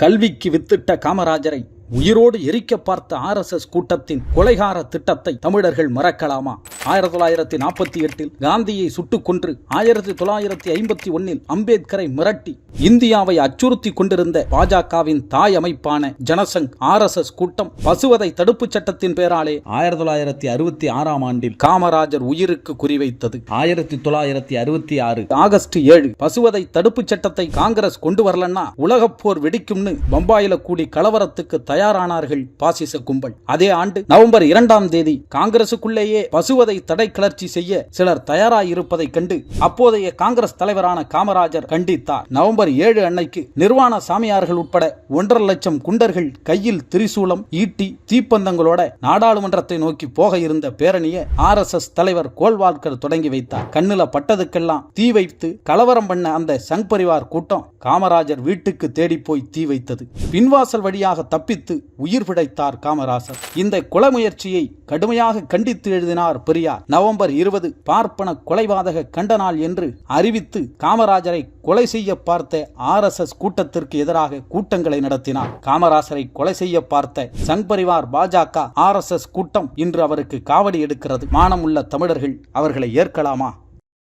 கல்விக்கு வித்திட்ட காமராஜரை உயிரோடு எரிக்க பார்த்த ஆர்எஸ்எஸ் கூட்டத்தின் கொலைகார திட்டத்தை தமிழர்கள் மறக்கலாமா? ஆயிரத்தி தொள்ளாயிரத்தி நாற்பத்தி எட்டில் காந்தியை சுட்டுக் கொன்று ஆயிரத்தி தொள்ளாயிரத்தி ஐம்பத்தி ஒன்னில் அம்பேத்கரை மிரட்டி இந்தியாவை அச்சுறுத்தி கொண்டிருந்த பாஜகவின் தாய் அமைப்பான ஜனசங் ஆர்எஸ்எஸ் கூட்டம் பசுவதை தடுப்புச் சட்டத்தின் பேராலே ஆயிரத்தி தொள்ளாயிரத்தி அறுபத்தி ஆறாம் ஆண்டில் காமராஜர் உயிருக்கு குறிவைத்தது. ஆயிரத்தி தொள்ளாயிரத்தி அறுபத்தி ஆறு ஆகஸ்ட் ஏழு பசுவதை தடுப்புச் சட்டத்தை காங்கிரஸ் கொண்டு வரலன்னா உலகப் போர் வெடிக்கும்னு பம்பாயில கூடி கலவரத்துக்கு தயாரானார்கள் பாசிச கும்பல். அதே ஆண்டு நவம்பர் இரண்டாம் தேதி காங்கிரசுக்குள்ளேயே பசுவதை தடை கிளர்ச்சி செய்ய சிலர் தயாராயிருப்பதை கண்டு அப்போதைய காங்கிரஸ் தலைவரான காமராஜர் கண்டித்தார். நவம்பர் ஏழு அன்னைக்கு நிர்வாண சாமியார்கள் உட்பட ஒன்றரை லட்சம் குண்டர்கள் கையில் திரிசூலம் ஈட்டி தீப்பந்தங்களோட நாடாளுமன்றத்தை நோக்கி போக இருந்த பேரணியை ஆர் எஸ் எஸ் தலைவர் கோல்வால்கர் தொடங்கி வைத்தார். கண்ணுல பட்டதுக்கெல்லாம் தீ வைத்து கலவரம் பண்ண அந்த சங் பரிவார் கூட்டம் காமராஜர் வீட்டுக்கு தேடி போய் தீ வைத்தது. பின்வாசல் வழியாக தப்பித்து உயிர் பிழைத்தார் காமராசர். இந்த கொலை முயற்சியை கடுமையாக கண்டித்து எழுதினார் பெரிய பெரியார் நவம்பர் இருபது பார்ப்பன கொலைவாதக கண்ட நாள் என்று அறிவித்து காமராஜரை கொலை செய்ய பார்த்த ஆர் எஸ் எஸ் கூட்டத்திற்கு எதிராக கூட்டங்களை நடத்தினார். காமராசரை கொலை செய்ய பார்த்த சங் பரிவார் பாஜக ஆர் எஸ் எஸ் கூட்டம் இன்று அவருக்கு காவடி எடுக்கிறது. மானமுள்ள தமிழர்கள் அவர்களை ஏற்கலாமா?